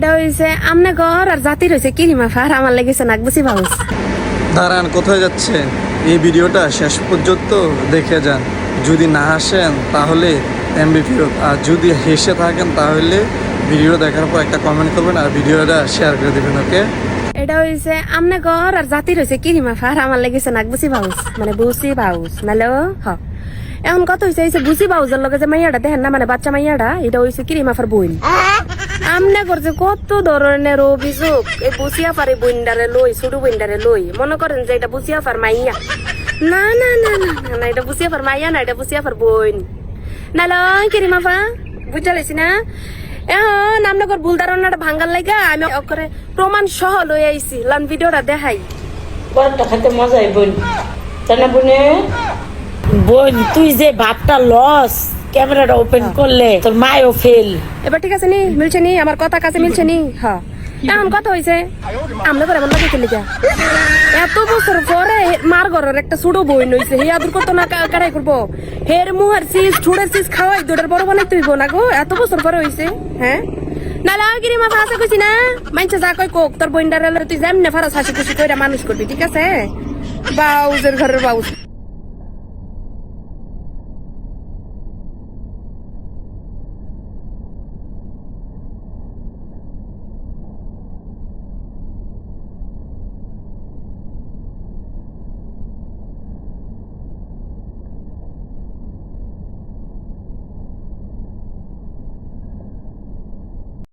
এটা হইছে আমনে ঘর আর জাতির হইছে কিরিমা ফার আমার লেগেছে নাক বুঝি ভাউস। দাঁড়ান কোথায় যাচ্ছেন এই ভিডিওটা শেষ পর্যন্ত দেখে যান। যদি না হাসেন তাহলে এমবি ফেরত। আর যদি হেসে থাকেন তাহলে ভিডিও দেখার পর একটা কমেন্ট করবেন আর ভিডিওটা শেয়ার করে দেবেন ওকে এটা হইছে আমনে ঘর আর জাতির হইছে কিরিমা ফার আমার লেগেছে নাক বুঝি ভাউস। মানে বুঝি ভাউস নালে হ। এখন কত হইছে? হইছে বুঝি ভাউজের লগে যে মাইয়াটা দেখেন না মানে বাচ্চা মাইয়াটা এটা হইছে কিরিমা ফার বইন। আমনে করছে কত ধরনের অভিযোগ? এই বুঝিয়া পারে বইন্ডারে লই ছোট বইন্ডারে লই। মনে করেন যে এটা বুঝিয়া পার মাইয়া। না না না না না, এটা বুঝিয়া পার মাইয়া না এটা বুঝিয়া পার বইন না লয় কিরিমা ফা বুঝা লাইছি না? এখন আমনগর ভুল ধারণাটা ভাঙ্গার লাগা আমি ওকরে প্রমাণ সহ লই আইছি। লান ভিডিওটা দেখাই। বড়টা খাইতে মজাই বোন তাই না বোনে বোন তুই যে ভাতটা লস ক্যামেরাটা ওপেন করলে তোর মায়ও ফেল এবার ঠিক আছে নি মিলছে নি আমার কথা কাছে মিলছে নি। হ্যাঁ। এখন কথা হয়েছে আমরা করে এমন লাগে খেলি এত বছর পরে মার ঘরের একটা ছোট বই নইছে হে আদর করতো না কা- কারাই করব? হের মুহার চিজ ছুড়ের চিজ খাওয়াই দুটার বড় বানাই তুই না গো এত বছর পরে হইছে হ্যাঁ? নালা গিরি মা ফাঁসা কইছি না? মাইনছে যা কই কোক তোর বইন্ডারে তুই যেমনে ফারাস হাসি খুশি কইরা মানুষ করবি ঠিক আছে? বাউজের ঘরের বাউজ।